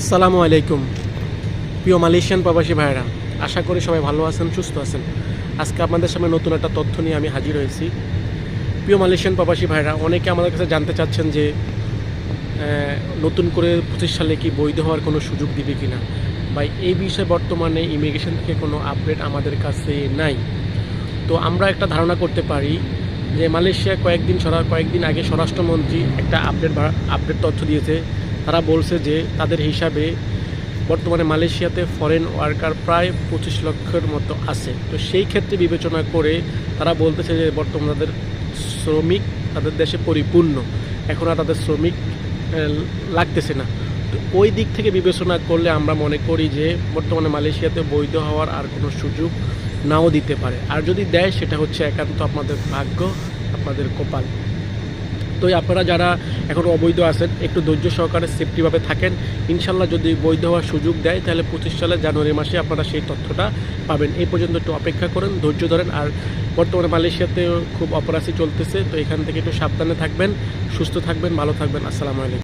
আসসালামু আলাইকুম, প্রিয় মালয়েশিয়ান প্রবাসী ভাইরা আশা করি সবাই ভালো আছেন, সুস্থ আছেন। আজকে আপনাদের সামনে নতুন একটা তথ্য নিয়ে আমি হাজির হয়েছি। প্রিয় মালয়েশিয়ান প্রবাসী ভাইরা অনেকে আমাদের কাছে জানতে চাচ্ছেন যে নতুন করে পঁচিশ সালে কি বৈধ হওয়ার কোনো সুযোগ দিবে কি না বা এই বিষয়ে বর্তমানে ইমিগ্রেশন থেকে কোনো আপডেট আমাদের কাছে নাই। তো আমরা একটা ধারণা করতে পারি যে, মালয়েশিয়া কয়েকদিন সরা, কয়েকদিন আগে স্বরাষ্ট্রমন্ত্রী একটা আপডেট আপডেট তথ্য দিয়েছে তারা বলছে যে তাদের হিসাবে বর্তমানে মালয়েশিয়াতে ফরেন ওয়ার্কার প্রায় পঁচিশ লক্ষের মতো আছে। তো সেই ক্ষেত্রে বিবেচনা করে তারা বলতেছে যে বর্তমানে তাদের শ্রমিক তাদের দেশে পরিপূর্ণ। এখন আর তাদের শ্রমিক লাগতেছে না। তো ওই দিক থেকে বিবেচনা করলে আমরা মনে করি যে বর্তমানে মালয়েশিয়াতে বৈধ হওয়ার আর কোনো সুযোগ নাও দিতে পারে। আর যদি দেয়, সেটা হচ্ছে একান্ত আপনাদের ভাগ্য, আপনাদের কপাল। তো আপনারা যারা এখন অবৈধ আছেন, একটু ধৈর্য সহকারে সেফটিভাবে থাকেন। ইনশাল্লাহ যদি বৈধ হওয়ার সুযোগ দেয়, তাহলে পঁচিশ সালে জানুয়ারি মাসে আপনারা সেই তথ্যটা পাবেন। এই পর্যন্ত একটু অপেক্ষা করেন, ধৈর্য ধরেন। আর বর্তমানে মালয়েশিয়াতে খুব অপরাধী চলতেছে, তো এখান থেকে একটু সাবধানে থাকবেন, সুস্থ থাকবেন, ভালো থাকবেন। আসসালামু আলাইকুম।